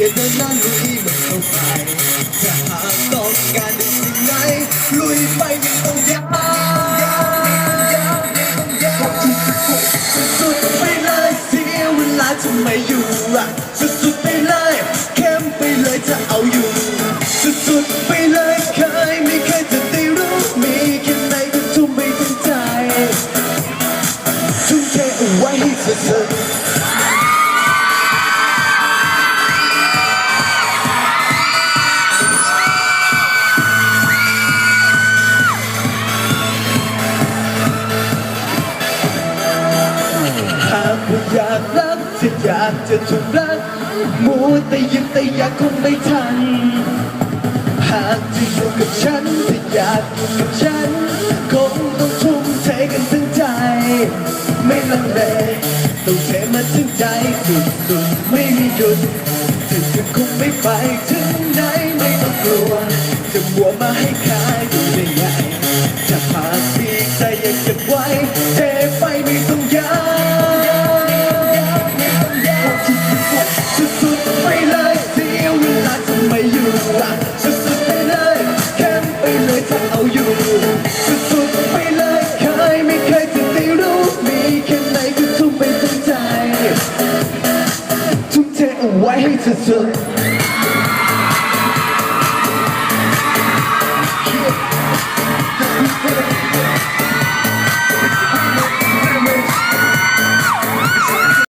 พียงเดินหน้าลุยมันเข้าไปถ้าหากต้องการในสิ่งไหนลุยไปไม่ต้องยาวสุดๆไปเลยเสียเวลาทำไมอยู่อะสุดๆไปเลยเข้มไปเลยจะเอาอยู่สุดๆไปเลยเคยไม่เคยจะได้รู้มีแค่ไหนก็ทุ่มไปทั้งใจทุ่มเทเอาไว้ให้สุดๆ อยากรักจะอยากจะถูกรักมัวแต่ยิ้มแต่อยากคงไม่ทัน หากจะอยู่กับฉันถ้าอยากอยู่กับฉัน คงต้องทุ่มเทกันทั้งใจ ไม่ลังเลต้องเทมาถึงใจสุดๆไม่มีหยุดถึงจะคงไม่ไปถึงไหนไม่ต้องกลัวจะมัวมาให้ขายดูได้ไงจะหากมีใจอยากเก็บไว้ White hates his